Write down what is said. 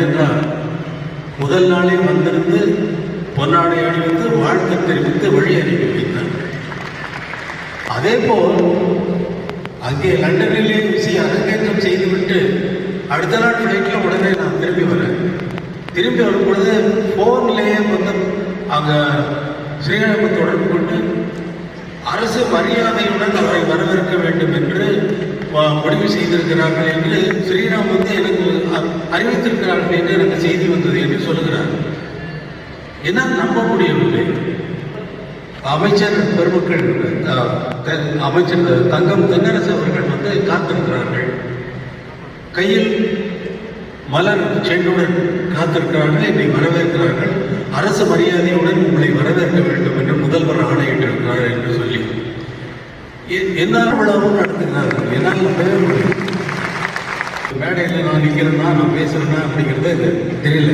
என்றால் முதல் நாளே வந்திருந்து பொன்னாடை அணிவித்து வாழ்த்து தெரிவித்து வழி அனுப்பி வைத்தார் அதே போல் அங்கே லண்டனிலே விசி அரங்கேற்றம் செய்துவிட்டு அடுத்த நாள் ஃப்ளைட்டில் உடனே நான் திரும்பி வரேன். திரும்பி வரும் பொழுது ஃபோன்லேயே வந்து அங்கே ஸ்ரீரங்கம் தொடர்பு கொண்டு அரசு மரியாதையுடன் அவரை வரவேற்க வேண்டும் என்று முடிவு செய்திருக்கிறார்கள் என்று ஸ்ரீராம் வந்து எனக்கு அப்படின்னு எனக்கு செய்தி வந்தது என்று சொல்லுகிறார். என்ன நம்ப முடியவில்லை. அமைச்சர் பெருமக்கள் அமைச்சர் தங்கம் தென்னரசு அவர்கள் வந்து காத்திருக்கிறார்கள். கையில் மலர் செண்டுடன் காத்திருக்கிறார்கள் என்னை வரவேற்கிறார்கள். அரசு மரியாதையுடன் உங்களை வரவேற்க வேண்டும் என்று முதல்வர் ஆணையிட்டிருக்கிறார் என்று சொல்லி. என்ன விழாவும் நடத்துகிறார்கள் என்னால் மேடையில் நான் நிற்கிறேன்னா நான் பேசுகிறேன்னா அப்படிங்கிறது தெரியல.